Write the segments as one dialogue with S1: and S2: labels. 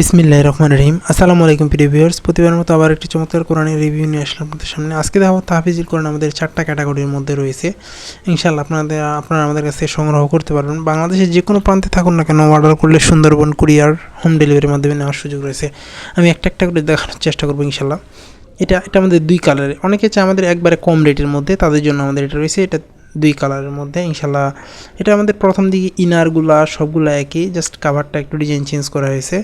S1: বিসমিল্লাহ রহমান রহিম। আসসালামু আলাইকুম প্রিয় ভিউয়ার্স, প্রতিবারের মতো আবার একটি চমৎকার কোরআনের রিভিউ নিয়ে আসলাম আপনাদের সামনে। আজকে দেখাবো তাহফিজুল কোরআন আমাদের চারটা ক্যাটাগরির মধ্যে রয়েছে। ইনশাল্লাহ আপনাদের, আপনারা আমাদের কাছে সংগ্রহ করতে পারবেন। বাংলাদেশের যে কোনো প্রান্তে থাকুন না কেন, অর্ডার করলে সুন্দরবন কুরিয়ার, হোম ডেলিভারির মাধ্যমে নেওয়ার সুযোগ রয়েছে। আমি একটা একটা করে দেখানোর চেষ্টা করব ইনশাল্লাহ এটা এটা আমাদের দুই কালারের। অনেকে চায় আমাদের একবারে কম রেটের মধ্যে, তাদের জন্য আমাদের এটা রয়েছে। এটা দুই কালারের মধ্যে ইনশাল্লাহ এটা আমাদের প্রথম দিকে ইনারগুলা সবগুলা একই, জাস্ট কাভারটা একটু ডিজাইন চেঞ্জ করা হয়েছে।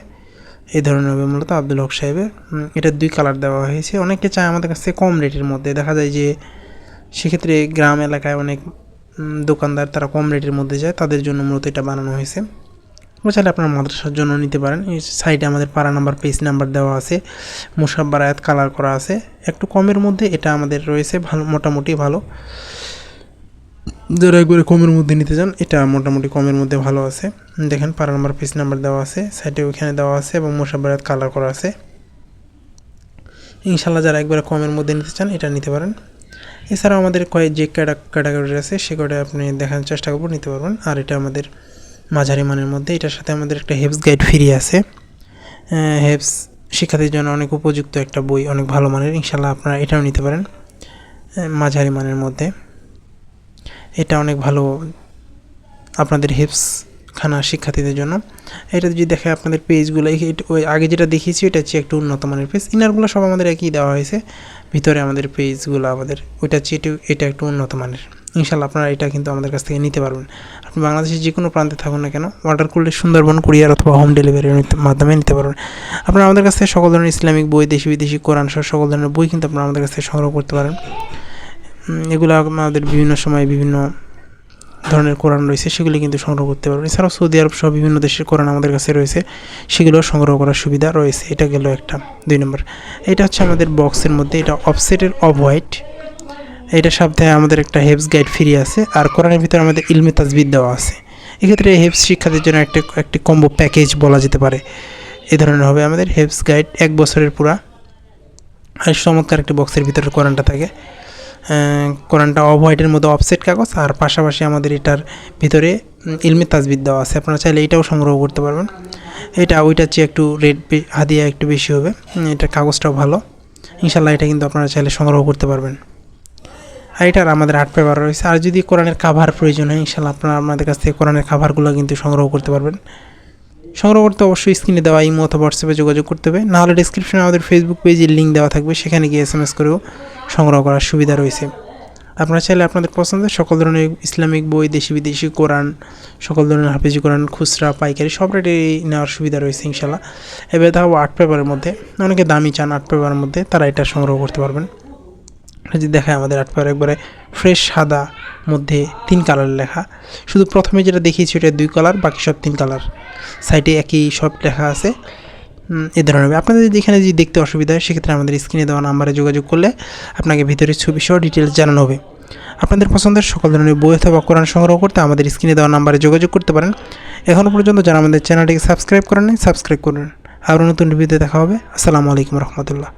S1: এই ধরনের হবে মূলত আব্দুল হক সাহেবের। উম, এটা দুই কালার দেওয়া হয়েছে। অনেকে চায় আমাদের কাছে কম রেটের মধ্যে। দেখা যায় যে সেক্ষেত্রে গ্রাম এলাকায় অনেক দোকানদার তারা কম রেটের মধ্যে যায়। তাদের জন্য মূলত এটা বানানো হয়েছে। চাইলে আপনার মাদ্রাসার জন্য নিতে পারেন। এই সাইডে আমাদের পাড়া নাম্বার পেজ নাম্বার দেওয়া আছে। মুসাব্বার আয়াত কালার করা আছে। একটু কমের মধ্যে এটা আমাদের রয়েছে। ভালো মোটামুটি ভালো। যারা একবারে কমের মধ্যে নিতে চান, এটা মোটামুটি কমের মধ্যে ভালো আছে। দেখেন পারা নাম্বার পিস নাম্বার দেওয়া আছে সাইডে ওইখানে দেওয়া আছে এবং মোসাবারাত কালার করা আছে। ইনশাল্লাহ যারা একবারে কমের মধ্যে নিতে চান, এটা নিতে পারেন। এছাড়াও আমাদের কয়েক যে ক্যাটাগরি আছে, সে কটা আপনি দেখার চেষ্টা করব, নিতে পারবেন। আর এটা আমাদের মাঝারি মানের মধ্যে, এটার সাথে আমাদের একটা হেপস গাইড ফ্রি আছে। হেপস শিক্ষার্থীর জন্য অনেক উপযুক্ত একটা বই, অনেক ভালো মানের ইনশাল্লাহ আপনারা এটাও নিতে পারেন। মাঝারি মানের মধ্যে। এটা অনেক ভালো আপনাদের হিপস খানা শিক্ষার্থীদের জন্য। এটা যদি দেখে আপনাদের পেজগুলো ওই আগে যেটা দেখিয়েছি এটা হচ্ছে একটু উন্নত মানের পেজ ইনারগুলো সব আমাদের একই দেওয়া হয়েছে। ভিতরে আমাদের পেজগুলো আমাদের, ওইটা হচ্ছে একটু, এটা একটু উন্নত মানের। ইনশাল্লাহ আপনারা এটা কিন্তু আমাদের কাছ থেকে নিতে পারবেন। আপনি বাংলাদেশের যে কোনো প্রান্তে থাকুন না কেন অর্ডার করলে সুন্দরবন, কুরিয়ার অথবা হোম ডেলিভারির মাধ্যমে নিতে পারবেন। আপনারা আমাদের কাছ থেকে সকল ধরনের ইসলামিক বই দেশি বিদেশি কোরআন সহ সকল ধরনের বই কিন্তু আপনারা আমাদের কাছ থেকে সংগ্রহ করতে পারেন। এগুলো আমাদের বিভিন্ন সময় বিভিন্ন ধরনের কোরআন রয়েছে, সেগুলি কিন্তু সংগ্রহ করতে পারবেন। এছাড়াও সৌদি আরব সহ বিভিন্ন দেশের কোরআন আমাদের কাছে রয়েছে সেগুলো সংগ্রহ করার সুবিধা রয়েছে। এটা গেল একটা, দুই নম্বর। এটা হচ্ছে আমাদের বক্সের মধ্যে, এটা অফসেটের অফ হোয়াইট। এটা সপ্তাহে আমাদের একটা হেপস গাইড ফ্রি আছে, আর কোরআনের ভিতরে আমাদের ইলমে তাজবিদ দেওয়া আছে। এক্ষেত্রে হেপস শিক্ষাদের জন্য একটা, একটি কম্বো প্যাকেজ বলা যেতে পারে। এ ধরনের হবে আমাদের হেপস গাইড, এক বছরের পুরা। আর চমৎকার একটি বক্সের ভিতরে কোরআনটা থাকে। কোরআনটা অফ হোয়াইটের মধ্যে অফসেট কাগজ, আর পাশাপাশি আমাদের এটার ভিতরে ইলমে তাজবিদ দেওয়া আছে। আপনারা চাইলে এটাও সংগ্রহ করতে পারবেন। এটা ওইটার চেয়ে একটু রেট হাদিয়া একটু বেশি হবে। এটার কাগজটাও ভালো। ইনশাল্লাহ এটা কিন্তু আপনারা চাইলে সংগ্রহ করতে পারবেন। আর এটার আমাদের আর্ট পেপার রয়েছে। আর যদি কোরআনের কাভার প্রয়োজন হয় ইনশাল্লাহ আপনারা আমাদের কাছ থেকে কোরআনের কাভারগুলো কিন্তু সংগ্রহ করতে পারবেন। সংগ্রহ করতে অবশ্যই স্ক্রিনে দেওয়া ইমো অথবা হোয়াটসঅ্যাপে যোগাযোগ করতে হবে। নাহলে ডিসক্রিপশনে আমাদের ফেসবুক পেজের লিঙ্ক দেওয়া থাকবে। সেখানে গিয়ে এস এম এস করেও সংগ্রহ করার সুবিধা রয়েছে। আপনারা চাইলে আপনাদের পছন্দের সকল ধরনের ইসলামিক বই, দেশি বিদেশি কোরআন, সকল ধরনের হাফিজি কোরআন, খুচরা, পাইকারি সব রেটে নেওয়ার সুবিধা রয়েছে ইনশাল্লাহ এবার তাও আর্ট পেপারের মধ্যে। অনেকে দামি চান আর্ট পেপারের মধ্যে, তারা এটা সংগ্রহ করতে পারবেন। যদি দেখায় আমাদের আর্ট পেপার একবারে ফ্রেশ সাদা। মধ্যে তিন কালার লেখা। শুধু প্রথমে যেটা দেখিয়েছি ওটা দুই কালার বাকি সব তিন কালার সাইডে একই সব লেখা আছে। এ ধরনের আপনাদের যদি এখানে যদি দেখতে অসুবিধা হয়, সেক্ষেত্রে আমাদের স্ক্রিনে দেওয়া নাম্বারে যোগাযোগ করলে আপনাকে ভিতরের ছবি সহ ডিটেলস জানানো হবে। আপনাদের পছন্দের সকল ধরনের বই অথবা কোরআন সংগ্রহ করতে আমাদের স্ক্রিনে দেওয়া নাম্বারে যোগাযোগ করতে পারেন। এখনও পর্যন্ত যারা আমাদের চ্যানেলটিকে সাবস্ক্রাইব করেন সাবস্ক্রাইব করুন। আরও নতুন ভিডিওতে দেখা হবে। আসসালামু আলাইকুম রহমতুল্লাহ।